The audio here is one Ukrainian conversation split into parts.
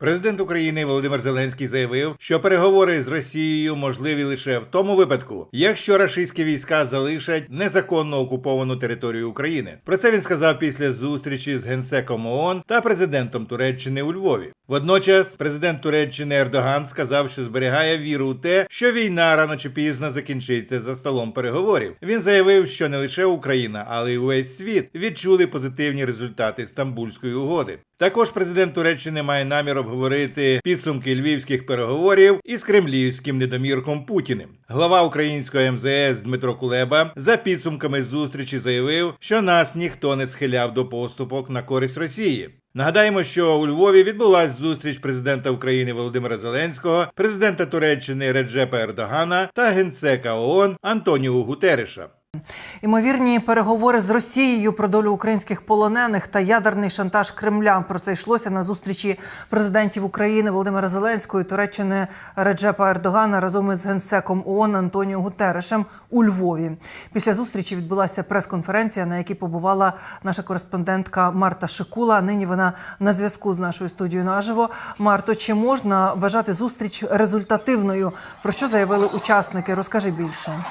Президент України Володимир Зеленський заявив, що переговори з Росією можливі лише в тому випадку, якщо рашистські війська залишать незаконно окуповану територію України. Про це він сказав після зустрічі з генсеком ООН та президентом Туреччини у Львові. Водночас, президент Туреччини Ердоган сказав, що зберігає віру у те, що війна рано чи пізно закінчиться за столом переговорів. Він заявив, що не лише Україна, але й увесь світ відчули позитивні результати Стамбульської угоди. Також президент Туреччини має намір обговорити підсумки львівських переговорів із кремлівським недомірком Путіним. Глава українського МЗС Дмитро Кулеба за підсумками зустрічі заявив, що нас ніхто не схиляв до поступок на користь Росії. Нагадаємо, що у Львові відбулась зустріч президента України Володимира Зеленського, президента Туреччини Реджепа Ердогана та генсека ООН Антоніо Гутереша. Імовірні переговори з Росією про долю українських полонених та ядерний шантаж Кремля. Про це йшлося на зустрічі президентів України Володимира Зеленського і Туреччини Реджепа Ердогана разом із генсеком ООН Антоніо Гутерешем у Львові. Після зустрічі відбулася прес-конференція, на якій побувала наша кореспондентка Марта Шикула. Нині вона на зв'язку з нашою студією наживо. Марто, чи можна вважати зустріч результативною? Про що заявили учасники? Розкажи більше.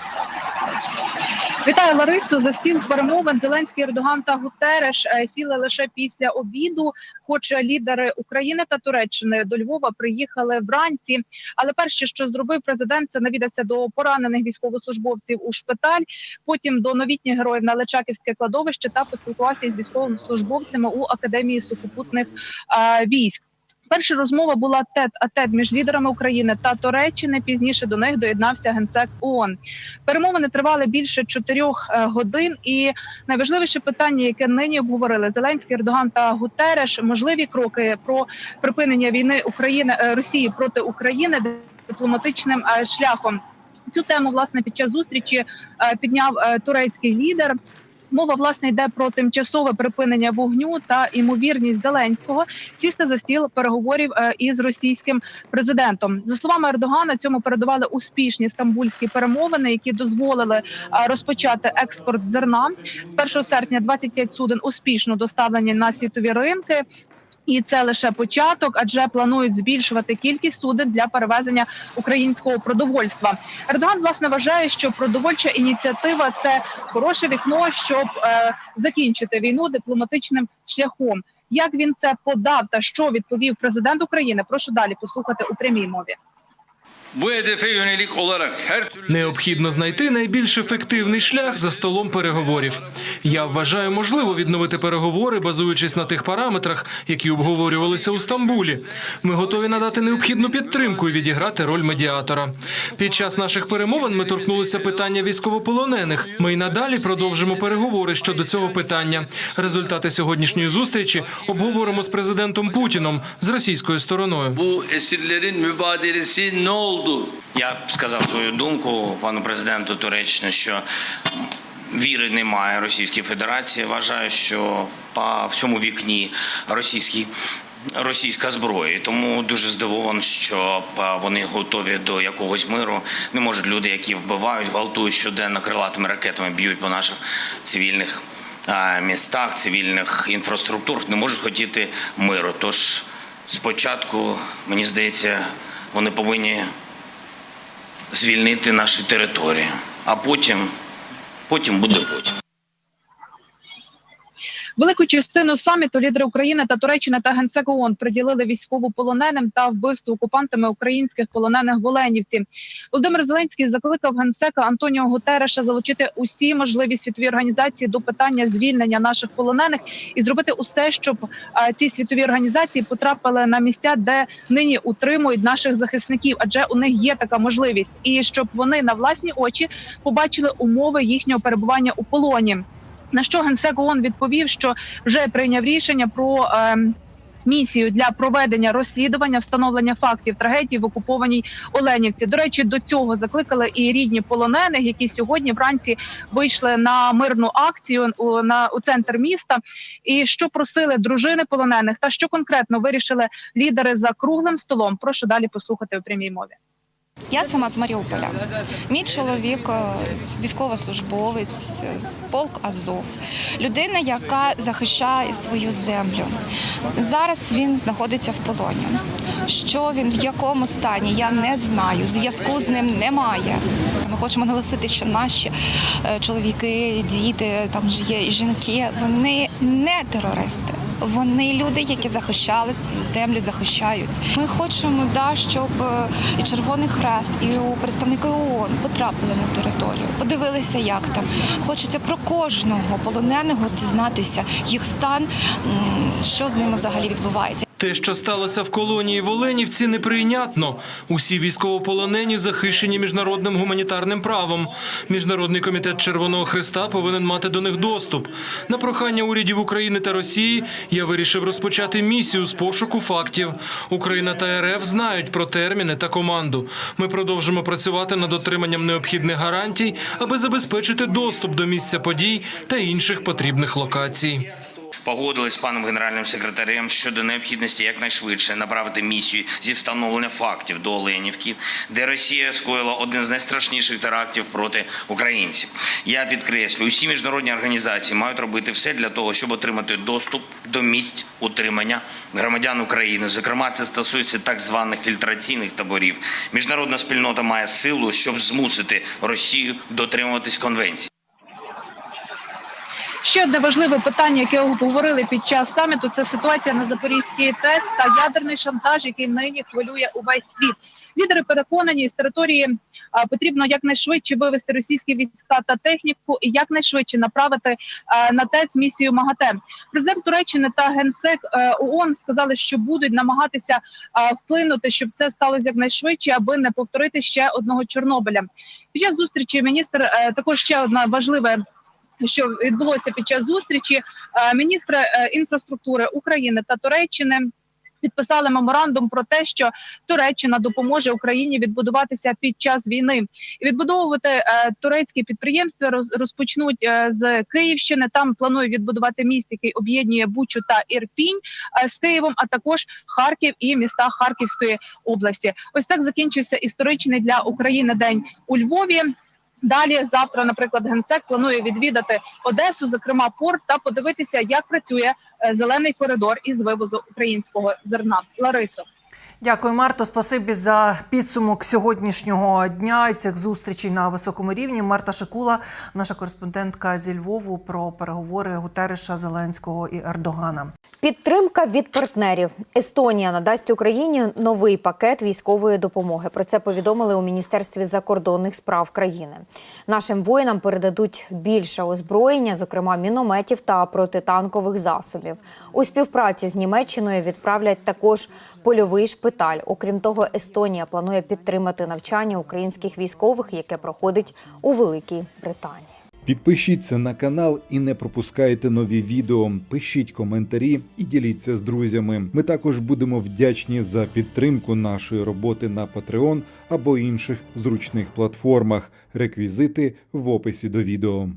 Вітаю Ларису за стіл перемовин. Зеленський Ердоган та Гутереш е, сіли лише після обіду. Хоч лідери України та Туреччини до Львова приїхали вранці. Але перше, що зробив президент, це навідався до поранених військовослужбовців у шпиталь. Потім до новітніх героїв на Личаківське кладовище та поспілкувався із військовослужбовцями у академії сухопутних е, військ. Перша розмова була тет а тет між лідерами України та Туреччини. Пізніше до них доєднався генсек ООН. Перемовини тривали більше чотирьох е, годин. І найважливіше питання, яке нині обговорили Зеленський, Ердоган та Гутереш, можливі кроки про припинення війни України е, Росії проти України дипломатичним е, шляхом. Цю тему власне під час зустрічі підняв турецький лідер. Мова власне йде про тимчасове припинення вогню та імовірність Зеленського сісти за стіл переговорів е, із російським президентом. За словами Ердогана, цьому передували успішні стамбульські перемовини, які дозволили е, розпочати експорт зерна з 1 серпня. 25 суден успішно доставлені на світові ринки. І це лише початок, адже планують збільшувати кількість суден для перевезення українського продовольства. Ердоган власне вважає, що продовольча ініціатива це хороше вікно, щоб е, закінчити війну дипломатичним шляхом. Як він це подав та що відповів президент України? Прошу далі послухати у прямій мові. Bu hedefe yönelik olarak her türlü Необхідно знайти найбільш ефективний шлях за столом переговорів. Я вважаю, можливо відновити переговори, базуючись на тих параметрах, які обговорювалися у Стамбулі. Ми готові надати необхідну підтримку і відіграти роль медіатора. Під час наших перемовин ми торкнулися питання військовополонених. Ми й надалі продовжимо переговори щодо цього питання. Результати сьогоднішньої зустрічі обговоримо з президентом Путіном з російською стороною. bu esirlerin mübadelesi ne oldu? Я сказав свою думку пану президенту Туреччини, що віри немає Російській Федерації. Вважаю, що в цьому вікні російський. Російська зброя, тому дуже здивований, що вони готові до якогось миру. Не можуть люди, які вбивають, гвалтують щоденно крилатими ракетами, б'ють по наших цивільних містах, цивільних інфраструктур, не можуть хотіти миру. Тож спочатку, мені здається, вони повинні звільнити наші території, а потім, потім буде. Велику частину саміту лідери України та Туреччини та генсек ООН приділили військовополоненим та вбивству окупантами українських полонених в Оленівці. Володимир Зеленський закликав генсека Антоніо Гутереша залучити усі можливі світові організації до питання звільнення наших полонених і зробити усе, щоб е, ці світові організації потрапили на місця, де нині утримують наших захисників, адже у них є така можливість, і щоб вони на власні очі побачили умови їхнього перебування у полоні. На що генсек ООН відповів, що вже прийняв рішення про е, місію для проведення розслідування встановлення фактів трагедії в окупованій Оленівці. До речі, до цього закликали і рідні полонених, які сьогодні вранці вийшли на мирну акцію у, на у центр міста. І що просили дружини полонених, та що конкретно вирішили лідери за круглим столом. Прошу далі послухати у прямій мові. Я сама з Маріуполя. Мій чоловік е, військовослужбовець, е, полк Азов, людина, яка захищає свою землю. Зараз він знаходиться в полоні. Що він в якому стані, я не знаю. Зв'язку з ним немає. Ми хочемо наголосити, що наші е, чоловіки, діти, там ж є жінки, вони не терористи. Вони люди, які захищали свою землю, захищають. Ми хочемо, да, щоб е, і Червоний Хрест, і у представники ООН потрапили на територію, подивилися, як там. Хочеться про кожного полоненого дізнатися їх стан, що з ними взагалі відбувається. Те, що сталося в колонії в Оленівці, неприйнятно. Усі військовополонені захищені міжнародним гуманітарним правом. Міжнародний комітет Червоного Христа повинен мати до них доступ. На прохання урядів України та Росії я вирішив розпочати місію з пошуку фактів. Україна та РФ знають про терміни та команду. Ми продовжимо працювати над отриманням необхідних гарантій, аби забезпечити доступ до місця подій та інших потрібних локацій. Погодились з паном генеральним секретарем щодо необхідності якнайшвидше направити місію зі встановлення фактів до Оленівки, де Росія скоїла один з найстрашніших терактів проти українців. Я підкреслю, усі міжнародні організації мають робити все для того, щоб отримати доступ до місць утримання громадян України. Зокрема, це стосується так званих фільтраційних таборів. Міжнародна спільнота має силу, щоб змусити Росію дотримуватись конвенції. Ще одне важливе питання, яке обговорили під час саміту, це ситуація на Запорізькій ТЕЦ та ядерний шантаж, який нині хвилює увесь світ. Лідери переконані, з території потрібно якнайшвидше вивести російські війська та техніку і якнайшвидше направити на ТЕЦ місію МАГАТЕ. Президент Туреччини та генсек е, ООН сказали, що будуть намагатися вплинути, щоб це сталося якнайшвидше, аби не повторити ще одного Чорнобиля. Під час зустрічі міністр е, також ще одна важлива що відбулося під час зустрічі е, міністри е, інфраструктури України та Туреччини. Підписали меморандум про те, що Туреччина допоможе Україні відбудуватися під час війни і відбудовувати е, турецькі підприємства роз, розпочнуть е, з Київщини. Там планує відбудувати міст, який об'єднує Бучу та Ірпінь е, з Києвом, а також Харків і міста Харківської області. Ось так закінчився історичний для України день у Львові. Далі завтра, наприклад, генсек планує відвідати Одесу, зокрема порт, та подивитися, як працює е, зелений коридор із вивозу українського зерна. Ларисо. Дякую, Марто. Спасибі за підсумок сьогоднішнього дня і цих зустрічей на високому рівні. Марта Шикула, наша кореспондентка зі Львову, про переговори Гутереша, Зеленського і Ердогана. Підтримка від партнерів. Естонія надасть Україні новий пакет військової допомоги. Про це повідомили у міністерстві закордонних справ країни. Нашим воїнам передадуть більше озброєння, зокрема мінометів та протитанкових засобів. У співпраці з Німеччиною відправлять також польовий шпиталь. Окрім того, Естонія планує підтримати навчання українських військових, яке проходить у Великій Британії. Підпишіться на канал і не пропускайте нові відео. Пишіть коментарі і діліться з друзями. Ми також будемо вдячні за підтримку нашої роботи на Patreon або інших зручних платформах. Реквізити в описі до відео.